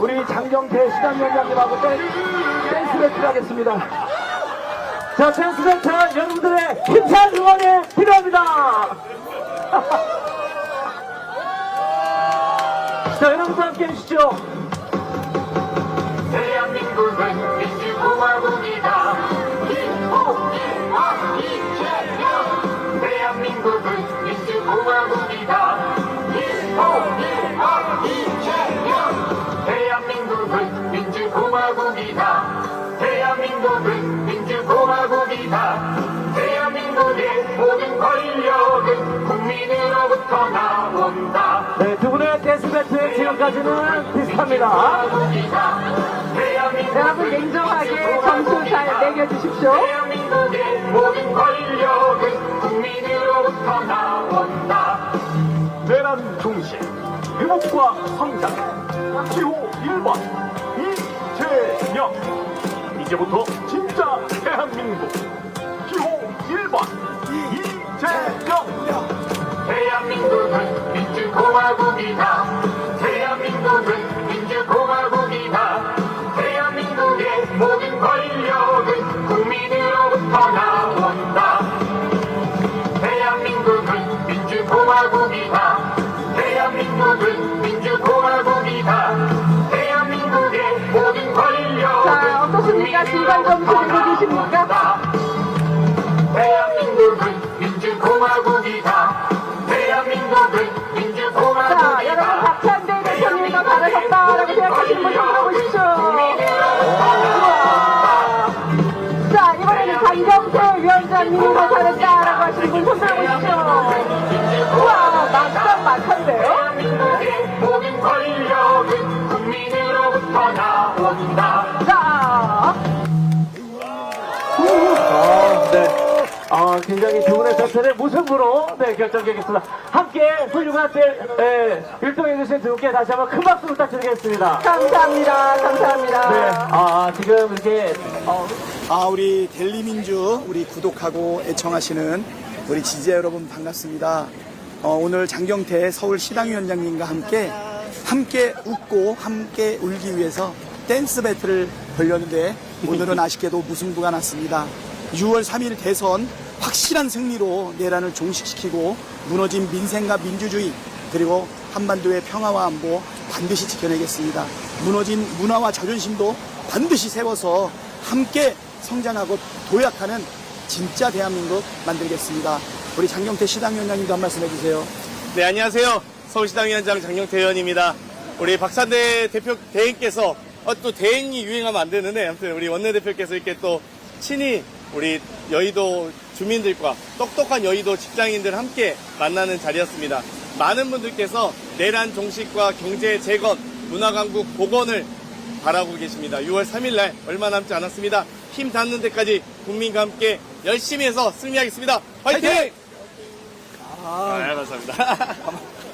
우리 장경태 시장위원장님하고 댄- 댄스 배틀 하겠습니다. 자, 댄스 배틀 여러분들의 힘찬 응원이 필요합니다. 자, 여러분들 함께 해주시죠. 민주공화국이다. 대한민국은 민주공화국이다. 대한민국의 모든 권력은 국민으로부터 나온다. 네, 두 분의 댄스 배틀 지금까지는 비슷합니다. 여러분 냉정하게 점수 잘 매겨주십시오. 대한민국의 모든 권력은 국민으로부터 나온다. 내란 중심, 유목과 성장, 기호 1번, 이재명. 이제부터 진짜 대한민국, 기호 1번, 이재명. 대한민국은 민주공화국이다. 대한민국은 민주공화국이다. 대한민국의 모든 장경태 위원장님이 더 잘했다라고 하시는 분 손들어 보십시오. 우와, 막상 막한데요? 자, 아, 네. 아, 굉장히 두 분의 배틀의 무승부로, 네, 결정되겠습니다. 함께 때, 예, 율동해주신 두 분께 다시 한번 큰 박수 부탁드리겠습니다. 감사합니다. 감사합니다. 네, 아, 지금 이렇게, 어, 아, 우리 델리 민주 우리 구독하고 애청하시는 우리 지지자 여러분 반갑습니다. 어, 오늘 장경태 서울 시당위원장님과 함께 함께 웃고 함께 울기 위해서 댄스 배틀을 벌렸는데 오늘은 아쉽게도 무승부가 났습니다. 6월 3일 대선 확실한 승리로 내란을 종식시키고 무너진 민생과 민주주의 그리고 한반도의 평화와 안보 반드시 지켜내겠습니다. 무너진 문화와 자존심도 반드시 세워서 함께 성장하고 도약하는 진짜 대한민국 만들겠습니다. 우리 장경태 시당위원장님도 한 말씀 해주세요. 네, 안녕하세요. 서울시당위원장 장영태 의원입니다. 우리 박찬대 대표 대행께서 어, 또 대행이 유행하면 안 되는데 아무튼 우리 원내대표께서 이렇게 또 친히 우리 여의도 주민들과 똑똑한 여의도 직장인들 함께 만나는 자리였습니다. 많은 분들께서 내란 종식과 경제 재건, 문화 강국 복원을 바라고 계십니다. 6월 3일 날 얼마 남지 않았습니다. 힘 닿는 데까지 국민과 함께 열심히 해서 승리하겠습니다. 화이팅! 아, 감사합니다.